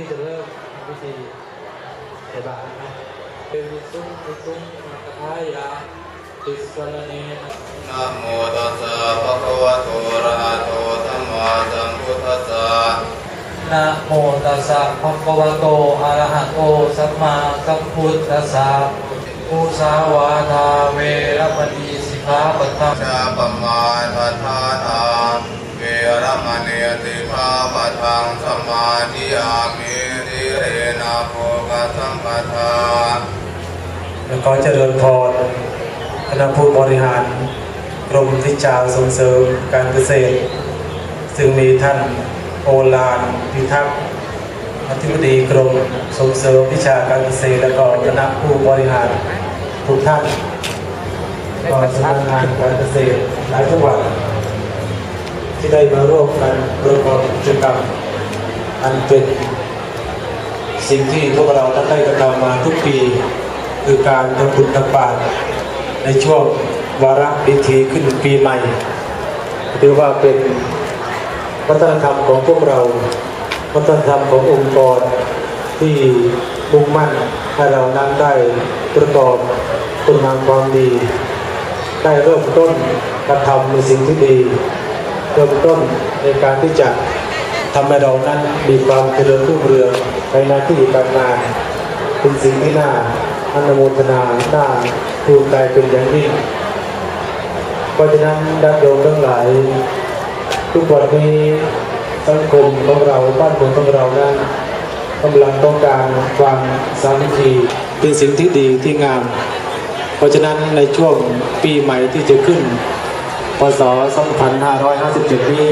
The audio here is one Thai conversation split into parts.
ที่จะเริ่มพิธีเส่บานะเป็นวิสุงวิสุงมัตถายาติสรเนีนะโมตัสสะภะคะวะโตระหะโตสัมมาสัมพุทธัสสะนะโมตัสสะภะคะวะโตอะระหะโตสัมมาสัมพุทธัสสะอุสาวาทาเวรมณีสิกขาปัตตาชาปม งสมาธิยามิทิเรนะโภคสัมปทาแล้วก็เจริญพรคณะผู้บริหารกรมวิจารส่งเสริมการเกษตร ซึ่งมีท่านโอลานพิทักษ์อธิบดีกรมส่งเสริมวิชาการเกษตร และก็คณะผู้บริหารทุกท่านก็สำนักงานการเกษตรหลายจังหวัดที่ได้มาร่วมกันประกอบกิจกรรม อันเป็นสิ่งที่พวกเราได้กระทำมาทุกปี คือการทำบุญตักบาตรในช่วงวาระพิธีขึ้นปีใหม่ถือว่าเป็นวัฒนธรรมของพวกเรา วัฒนธรรมขององค์กรที่มุ่งมั่นให้เรานั้นได้ประกอบคุณงามความดี ได้เริ่มต้นกระทำในสิ่งที่ดี เริ่มต้นในการที่จะ ทำให้เรานั้นมีความเจริญรุ่งเรืองในหน้าที่การงานเป็นสิ่งที่น่าอนุโมทนาน่าภูมิใจเป็นอย่างยิ่งเพราะฉะนั้นญาติโยมทั้งหลาย ทุกวันนี้สังคมของเราบ้านเมืองของเรานั้นกำลังต้องการความสามัคคีเป็นสิ่งที่ดีที่งาม เพราะฉะนั้นในช่วงปีใหม่ที่จะขึ้นพศ 2557 นี้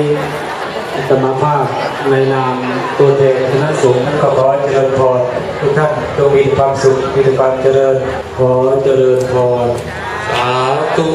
ธรรมภาพในนามตัวแทนคณะสงฆ์ท่านก็ขอเจริญพรทุกท่านจงมีความสุขมีความเจริญขอเจริญพรสาธุ